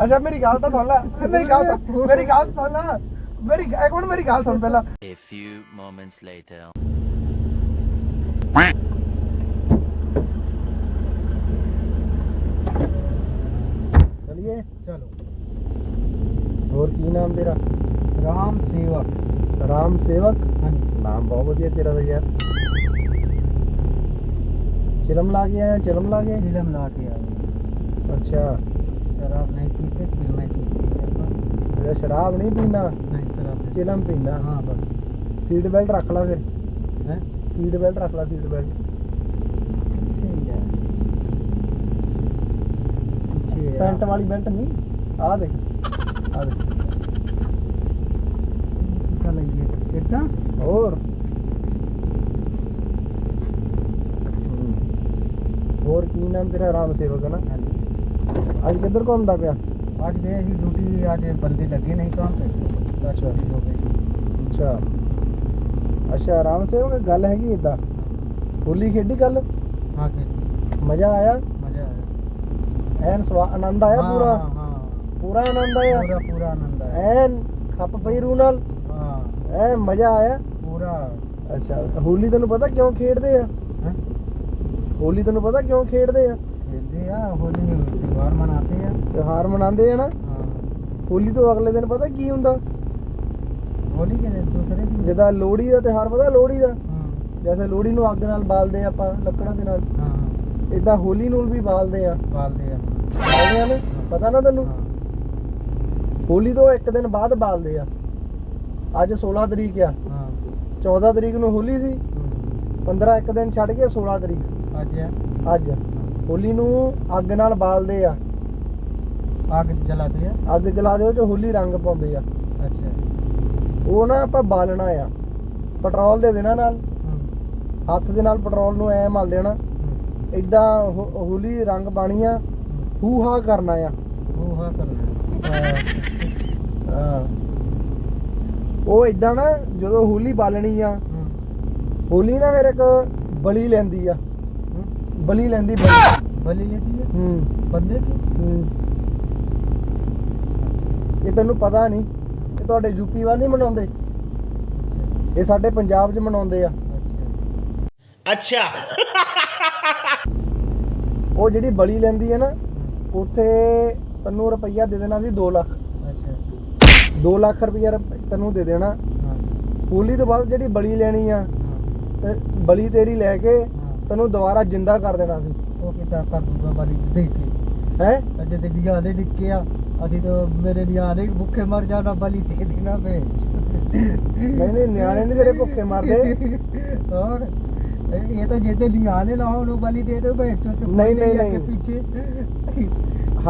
ਅੱਛਾ ਮੇਰੀ ਗੱਲ ਤਾਂ ਸੁਣ ਲੈ ਮੇਰੀ ਗੱਲ ਸੁਣ ਮੇਰੀ ਗੱਲ ਸੁਣ ਲੈ ਮੇਰੀ ਇੱਕ ਮਿੰਟ ਮੇਰੀ ਗੱਲ ਸੁਣ ਪਹਿਲਾਂ A few moments later. ਚਲਿਏ ਚਲੋ ਹੋਰ ਕੀ ਨਾਮ ਤੇਰਾ ਰਾਮ ਸੇਵਕ ਰਾਮ ਸੇਵਕ ਹਾਂਜੀ ਨਾਮ ਬਹੁਤ ਵਧੀਆ ਤੇਰਾ ਤਾਂ ਯਾਰ ਚਿਲਮ ਲਾ ਕੇ ਆਇਆ ਚਿਲਮ ਲਾ ਕੇ ਫਿਲਮ ਲਾ ਕੇ ਆਏ ਅੱਛਾ शराब नहीं पीते फिल्में पीते हैं अपन। ਇਹ ਸ਼ਰਾਬ ਨਹੀਂ ਪੀਂਦਾ नहीं शराब नहीं ਚਿਲਮ ਪੀਂਦਾ हाँ बस ਸੀਟ ਬੈਲਟ ਰੱਖ ਲੈ ਫਿਰ है ਸੀਟ ਬੈਲਟ ਰੱਖ ਲੈ ਸੀਟ ਬੈਲਟ ठीक है पीछे ਪੈਂਟ ਵਾਲੀ ਬੈਲਟ ਨਹੀਂ ਆ ਦੇਖ ਆ ਦੇਖ क्या लगी है कितना ਹੋਰ ਹੋਰ ਕੀ ਨਾਮ ਤੇਰਾ ਰਾਮ ਸੇਵਕ ਹੈ ਨਾ हाँ जी ਅੱਜ ਕਿੱਧਰ ਘੁੰਮਦਾ ਪਿਆ? ਅੱਜ ਦੇ ਅਸੀਂ ਡਿਊਟੀ ਅੱਜ ਬੰਦੇ ਲੱਗੇ ਨਹੀਂ ਕੰਮ ਤੇ ਅੱਛਾ ਹੋ ਗਈ ਅੱਛਾ। ਅੱਛਾ ਆਰਾਮ ਸੇ ਉਹ ਗੱਲ ਹੈਗੀ ਇਦਾਂ ਹੋਲੀ ਖੇਡੀ ਕੱਲ? ਹਾਂ ਖੇਡੀ। ਮਜ਼ਾ ਆਇਆ? ਮਜ਼ਾ ਆਇਆ। ਐਨ ਸਵਾ ਆਨੰਦ ਆਇਆ ਪੂਰਾ? ਪੂਰਾ ਆਨੰਦ ਆਇਆ? ਪੂਰਾ ਪੂਰਾ ਆਨੰਦ ਆਇਆ। ਐਨ ਖੱਪ ਪਈ ਰੂ ਨਾਲ? ਹਾਂ। ਐ ਮਜ਼ਾ ਆਇਆ? ਪੂਰਾ। ਅੱਛਾ ਹੋਲੀ ਤੈਨੂੰ ਪਤਾ ਕਿਉਂ ਖੇਡਦੇ ਆ? ਹੋਲੀ ਤੈਨੂੰ ਪਤਾ ਕਿਉਂ ਖੇਡਦੇ ਆ? खेलते हैं होली त्योहार मनाते हैं ਤਿਉਹਾਰ ਮਨਾਉਂਦੇ ਆ ਨਾ हाँ ਹੋਲੀ ਤੋਂ ਅਗਲੇ ਦਿਨ ਪਤਾ ਕੀ ਹੁੰਦਾ होली के दिन दूसरे दिन ਜਿੱਦਾਂ ਲੋਹੜੀ ਦਾ ਤਿਉਹਾਰ ਪਤਾ ਲੋਹੜੀ ਦਾ हाँ ਜੈਸੇ ਲੋਹੜੀ ਨੂੰ ਅੱਗ ਨਾਲ ਬਾਲਦੇ ਆ ਆਪਾਂ ਲੱਕੜਾਂ ਦੇ ਨਾਲ हाँ ਇਦਾਂ ਹੋਲੀ ਨੂੰ ਵੀ ਬਾਲਦੇ ਆ बालते हैं ਬਾਲਦੇ ਆ ਨਾ ਪਤਾ ਨਾ ਤੈਨੂੰ हाँ ਹੋਲੀ ਤੋਂ ਇੱਕ ਦਿਨ ਬਾਅਦ ਬਾਲਦੇ ਆ ਅੱਜ 16 ਤਰੀਕ ਆ हाँ 14 ਤਰੀਕ ਨੂੰ ਹੋਲੀ ਸੀ हम्म, 15 ਇੱਕ ਦਿਨ ਛੱਡ ਕੇ 16 ਤਰੀਕ आज है ਅੱਜ ਹੋਲੀ ਨੂੰ ਅੱਗ ਨਾਲ ਬਾਲਦੇ ਆ। ਆਗ ਜਲਾਦੇ ਆ? ਅੱਗ ਜਲਾਦੇ ਉਹ ਚ ਹੋਲੀ ਰੰਗ ਪਾਉਂਦੇ ਆ। ਅੱਛਾ। ਉਹ ਨਾ ਆਪਾਂ ਬਾਲਣਾ ਆ। ਪੈਟਰੋਲ ਦੇ ਦੇਣਾ ਨਾਲ। ਹੱਥ ਦੇ ਨਾਲ ਪੈਟਰੋਲ ਨੂੰ ਐ ਮਲ ਦੇਣਾ। ਇਦਾਂ ਹੋਲੀ ਰੰਗ ਪਾਣੀ ਆ। ਹੂ। ਹਾ ਕਰਨਾ ਆ। ਹੂਹਾ ਕਰਨਾ। ਹਾਂ। ਉਹ ਇਦਾਂ ਨਾ ਜਦੋਂ ਹੋਲੀ ਬਾਲਣੀ ਆ। ਹੋਲੀ ਨਾ ਮੇਰੇ ਇੱਕ ਬਲੀ ਲੈਂਦੀ ਆ। हम्म, ਬਲੀ ਲੈਂਦੀ ਬਲੀ बलि लेती है ਹੂੰ बंदे की ਹੂੰ ਇਹ ਤੈਨੂੰ ਪਤਾ ਨਹੀਂ ਇਹ ਤੁਹਾਡੇ ਯੂਪੀ ਵੱਲ ਨਹੀਂ ਮਨਾਉਂਦੇ अच्छा ਇਹ ਸਾਡੇ ਪੰਜਾਬ 'ਚ ਮਨਾਉਂਦੇ ਆ अच्छा Acha! ਉਹ ਜਿਹੜੀ ਬਲੀ ਲੈਂਦੀ ਹੈ ਨਾ हम्म, ਉੱਥੇ ਤੈਨੂੰ ਰੁਪਈਆ ਦੇ ਦੇਣਾ ਸੀ 2 ਲੱਖ अच्छा 2 ਲੱਖ ਰੁਪਈਆ ਰੁਪ- ਤੈਨੂੰ ਦੇ ਦੇਣਾ हाँ ਹੋਲੀ ਤੋਂ ਬਾਅਦ ਜਿਹੜੀ ਬਲੀ ਲੈਣੀ ਆ हाँ ਤੇ ਬਲੀ ਤੇਰੀ ਲੈ ਕੇ हाँ ਤੈਨੂੰ ਦੁਬਾਰਾ ਜ਼ਿੰਦਾ ਕਰ ਦੇਣਾ ਸੀ। ਉਹ ਕਿੱਦਾਂ ਕਰ ਦੂਗਾ ਬਾਲੀ ਦੇਖ ਕੇ ਹੈ? ਅਜੇ ਤੇ ਨਿਆਣੇ ਨਿੱਕੇ ਆ। ਅਸੀਂ ਤਾਂ ਮੇਰੇ ਨਿਆਣੇ ਵੀ ਭੁੱਖੇ ਮਰ ਜਾਣਾ ਬਾਲੀ ਦੇ ਦੇਣਾ ਪਏ ਨਹੀਂ ਨਹੀਂ ਨਿਆਣੇ ਨਹੀਂ ਤੇਰੇ ਭੁੱਖੇ ਮਰਦੇ। ਹੋਰ? ਇਹ- ਇਹ ਤਾਂ ਜਿਹਦੇ ਨਿਆਣੇ ਲਾਓ ਲੋ ਬਲੀ ਦੇ ਦਿਓ ਭੇਜ ਚੋ ਨਹੀਂ, ਨਹੀਂ, ਨਹੀਂ। ਪਿੱਛੇ।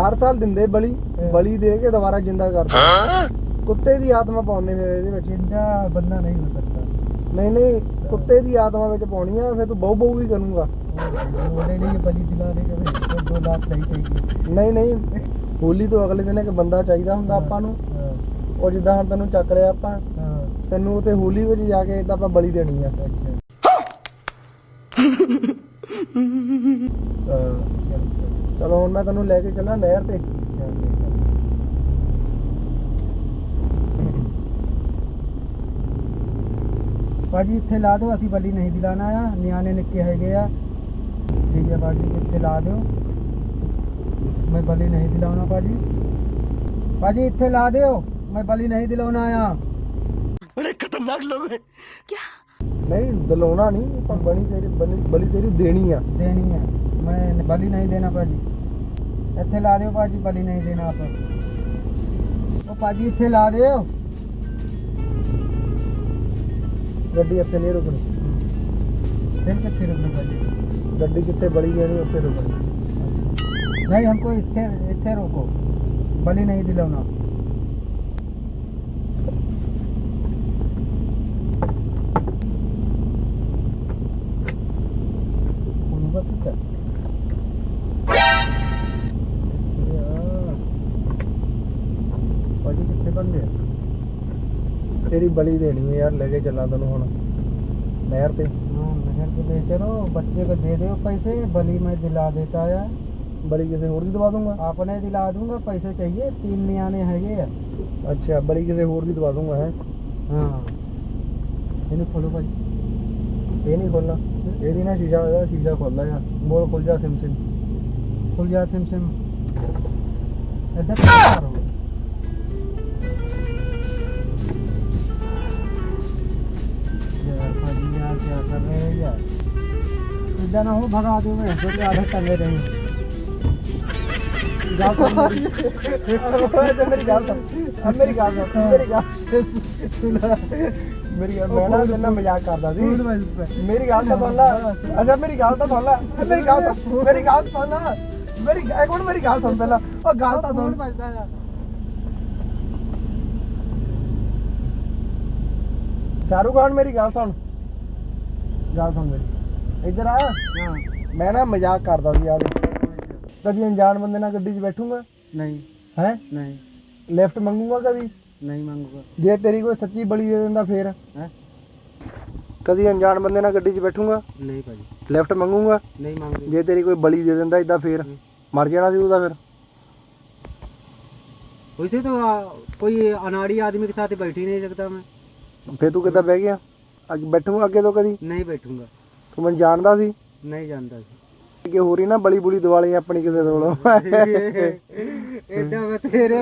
ਹਰ ਸਾਲ ਦਿੰਦੇ ਬਲੀ ਬਲੀ ਦੇ ਕੇ ਦੁਬਾਰਾ ਜ਼ਿੰਦਾ ਕਰਦੇ ਕੁੱਤੇ ਦੀ ਆਤਮਾ ਪਾਉਂਦੇ ਫਿਰ ਇਹਦੇ ਵਿੱਚ। ਜਿੰਦਾ ਬੰਨਾ ਨਹੀਂ ਹੋ ਸਕਦਾ। ਨਹੀਂ ਨਹੀਂ ਕੁੱਤੇ ਦੀ ਆਤਮਾ ਵਿੱਚ ਪਾਉਣੀ ਆ ਫਿਰ ਤੂੰ ਬਹੁ ਬਹੁ ਵੀ ਕਰੂੰਗਾ। ਉਹਨੇ ਨਹੀਂ ਬਲੀ ਦਿਲਾ ਦੇ ਕਰੇ ਦੋ ਲੱਖ ਨਹੀਂ ਚਾਹੀਦੀ ਨਹੀਂ ਨਹੀਂ ਹੋਲੀ ਤੋਂ ਅਗਲੇ ਦਿਨ ਇੱਕ ਬੰਦਾ ਚਾਹੀਦਾ ਹੁੰਦਾ ਆਪਾਂ ਨੂੰ। ਉਹ ਜਿੱਦਾਂ ਹੁਣ ਤੈਨੂੰ ਚੱਕ ਰਿਹਾ ਆਪਾਂ ਤੈਨੂੰ ਉਤੇ ਹੋਲੀ ਵਿੱਚ ਜਾ ਕੇ ਇਦਾਂ ਆਪਾਂ ਬਲੀ ਦੇਣੀ ਆ। ਚਲੋ ਹੁਣ ਮੈਂ ਤੈਨੂੰ ਲੈ ਕੇ ਚੱਲਾਂ ਨਹਿਰ ਤੇ। ਭਾਜੀ ਇੱਥੇ ਲਾ ਦਿਓ ਅਸੀਂ ਬੱਲੀ ਨਹੀਂ ਦਿਲਾਣਾ ਆ। ਨਿਆਣੇ ਨਿੱਕੇ ਹੈਗੇ ਆ। ਠੀਕ ਹੈ ਭਾਜੀ ਇੱਥੇ ਲਾ ਦਿਓ। ਮੈਂ ਬੱਲੀ ਨਹੀਂ ਦਿਲਾਉਣਾ ਭਾਜੀ। ਭਾਜੀ ਇੱਥੇ ਲਾ ਦਿਓ। ਮੈਂ ਬੱਲੀ ਨਹੀਂ ਦਿਲਾਉਣਾ ਆ। ਅਰੇ ਖਤਰਨਾਕ ਲੋਗ ਹੈ ਕੀ ਨਹੀਂ ਦਿਲਾਉਣਾ ਨਹੀਂ ਪਰ ਬਣੀ ਤੇਰੀ ਬਣੀ- ਤੇਰੀ ਦੇਣੀ ਆ। ਦੇਣੀ ਆ। ਮੈਂ ਬੱਲੀ ਨਹੀਂ ਦੇਣਾ ਭਾਜੀ। ਇੱਥੇ ਲਾ ਦਿਓ ਭਾਜੀ ਬੱਲੀ ਨਹੀਂ ਦੇਣਾ ਆਪਾਂ। ਉਹ ਭਾਜੀ ਇੱਥੇ ਲਾ ਦਿਓ। ਗੱਡੀ ਇੱਥੇ ਨਹੀਂ ਰੁਕਣੀ ਫਿਰ ਕਿੱਥੇ ਰੁਕਣਾ ਭਾਜੀ ਗੱਡੀ ਕਿੱਥੇ ਬਲੀ ਦੇਣੀ ਉੱਥੇ ਰੁਕਣੀ नहीं हमको इतने इतने रोको बलि नहीं दिलाना उनका ठीक है भाजी कितने बंदे हैं ਤੇਰੀ ਬਲੀ ਦੇਣੀ ਹੈ ਯਾਰ ਲੈ ਕੇ ਚੱਲਾਂ ਤੈਨੂੰ ਹੁਣ ਨਹਿਰ ਤੇ हाँ नहर को ले चलो बच्चे को दे दो पैसे बलि में दिला देता है ਬਲੀ ਕਿਸੇ ਹੋਰ ਦੀ ਦਵਾ ਦੂੰਗਾ अपने दिला दूंगा पैसे चाहिए तीन नियाने हैगे आ ਅੱਛਾ ਬਲੀ ਕਿਸੇ ਹੋਰ ਦੀ ਦਵਾ ਦੂੰਗਾ ਹੈ हाँ इन्हें खोलो भाई ਇਹ ਨਹੀਂ ਖੋਲਣਾ ਇਹਦੀ ਨਾ ਸ਼ੀਸ਼ਾ ਇਹਦਾ ਸ਼ੀਸ਼ਾ ਖੋਲਦਾ ਯਾਰ ਬੋਲ ਖੁੱਲ ਜਾ ਸਿਮ ਸਿਮ खुल जा सिम सिम इधर क्या कर रहे हो? कर रहे हैं यार सीधा ना हो भगा दो मैं जो कि आधे टंगे रहे ਗੱਲ ਸੁਣ ਮੇਰੀ ਗੱਲ ਸੁਣ ਆ ਮੇਰੀ ਗੱਲ ਸੁਣ ਮੇਰੀ ਗੱਲ ਸੁਣ ਮੇਰੀ ਗੱਲ ਮੈਂ ਨਾ ਤੇਰੇ ਨਾਲ ਮਜ਼ਾਕ ਕਰਦਾ ਸੀ ਮੇਰੀ ਗੱਲ ਤਾਂ ਸੁਣ ਲੈ ਅੱਛਾ ਮੇਰੀ ਗੱਲ ਤਾਂ ਸੁਣ ਲੈ ਇਹ ਮੇਰੀ ਗੱਲ ਸੁਣ ਮੇਰੀ ਗੱਲ ਸੁਣ ਲੈ ਮੇਰੀ ਇੱਕ ਮਿੰਟ ਮੇਰੀ ਗੱਲ ਸੁਣ ਪਹਿਲਾਂ ਉਹ ਗੱਲ ਤਾਂ ਸੁਣ ਸ਼ਾਹਰੁਖ ਖਾਨ ਮੇਰੀ ਗੱਲ ਸੁਣ ਗੱਲ ਸੁਣ ਮੇਰੀ ਇੱਧਰ ਆ ਮੈਂ ਨਾ ਮਜ਼ਾਕ ਕਰਦਾ ਸੀ ਯਾਰ ਕਦੀ ਅਣਜਾਣ ਬੰਦੇ ਨਾਲ ਗੱਡੀ 'ਚ ਬੈਠੂੰਗਾ नहीं ਹੈ नहीं ਲਿਫਟ ਮੰਗੂਗਾ ਕਦੀ नहीं मांगूंगा ਜੇ ਤੇਰੀ ਕੋਈ ਸੱਚੀ ਬਲੀ ਦੇ ਦਿੰਦਾ ਫੇਰ हैं ਕਦੀ ਅਣਜਾਣ ਬੰਦੇ ਨਾਲ ਗੱਡੀ 'ਚ ਬੈਠੂੰਗਾ नहीं भाजी ਲਿਫਟ ਮੰਗੂਗਾ नहीं मांगूंगा ਜੇ ਤੇਰੀ ਕੋਈ ਬਲੀ ਦੇ ਦਿੰਦਾ ਇਦਾਂ ਫੇਰ ਮਰ ਜਾਣਾ ਸੀ ਉਹਦਾ ਫਿਰ वैसे तो आ, कोई अनाड़ी आदमी के साथ बैठ ही नहीं सकता मैं ਫੇਰ ਤੂੰ ਕਿੱਦਾਂ ਬਹਿ ਗਿਆ ਅੱਗੇ ਬੈਠੂਗਾ ਅੱਗੇ ਤੋਂ ਕਦੀ? ਨਹੀਂ ਬੈਠੂਗਾ। ਤੂੰ ਮੈਨੂੰ ਜਾਣਦਾ ਸੀ? ਨਹੀਂ ਜਾਣਦਾ ਸੀ। ਅੱਗੇ ਹੋ ਰਹੀ ਨਾ ਬਲੀ ਬੁਲੀ ਦਿਵਾਲੀ ਆਪਣੀ ਕਿਸੇ ਤੋਂ ਲੋ ਐਡਾ ਬਥੇਰੇ